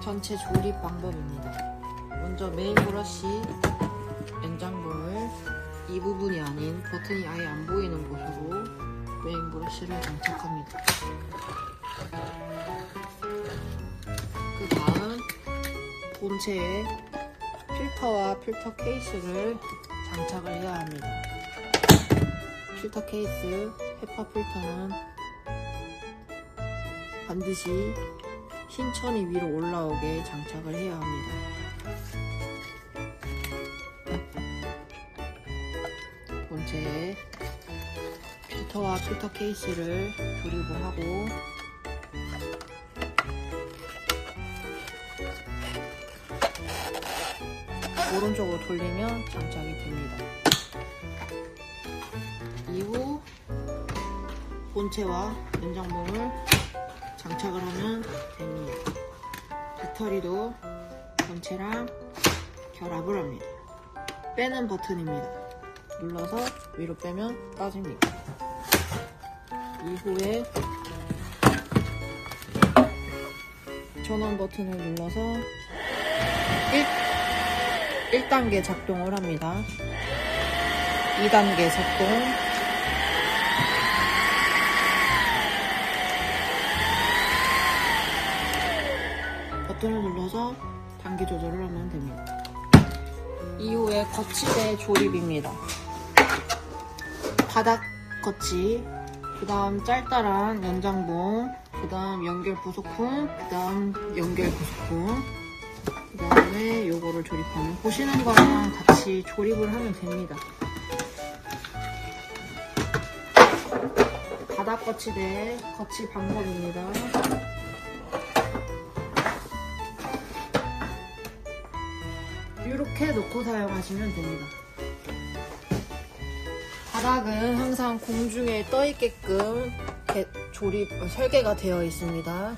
전체 조립 방법입니다. 먼저 메인 브러쉬 연장봉을 이 부분이 아닌 버튼이 아예 안 보이는 곳으로 메인 브러쉬를 장착합니다. 그 다음 본체에 필터와 필터 케이스를 장착을 해야 합니다. 필터 케이스, 헤파 필터는 반드시 신천이 위로 올라오게 장착을 해야 합니다. 본체에 필터와 필터 케이스를 조립을 하고 오른쪽으로 돌리면 장착이 됩니다. 이후 본체와 장착을 배터리도 본체랑 결합을 합니다. 빼는 버튼입니다. 눌러서 위로 빼면 빠집니다. 이후에 전원 버튼을 눌러서 1, 1단계 작동을 합니다. 2단계 작동, 버튼을 눌러서 단계 조절을 하면 됩니다. 이후에 거치대 조립입니다. 바닥 거치, 그 다음 짤짤한 연장봉, 그 다음 연결 부속품, 그 다음 연결 부속품, 그 다음에 요거를 조립하면 보시는 거랑 같이 조립을 하면 됩니다. 바닥 거치대 거치 방법입니다. 이렇게 놓고 사용하시면 됩니다. 바닥은 항상 공중에 떠 있게끔 개- 조립 어, 설계가 되어 있습니다.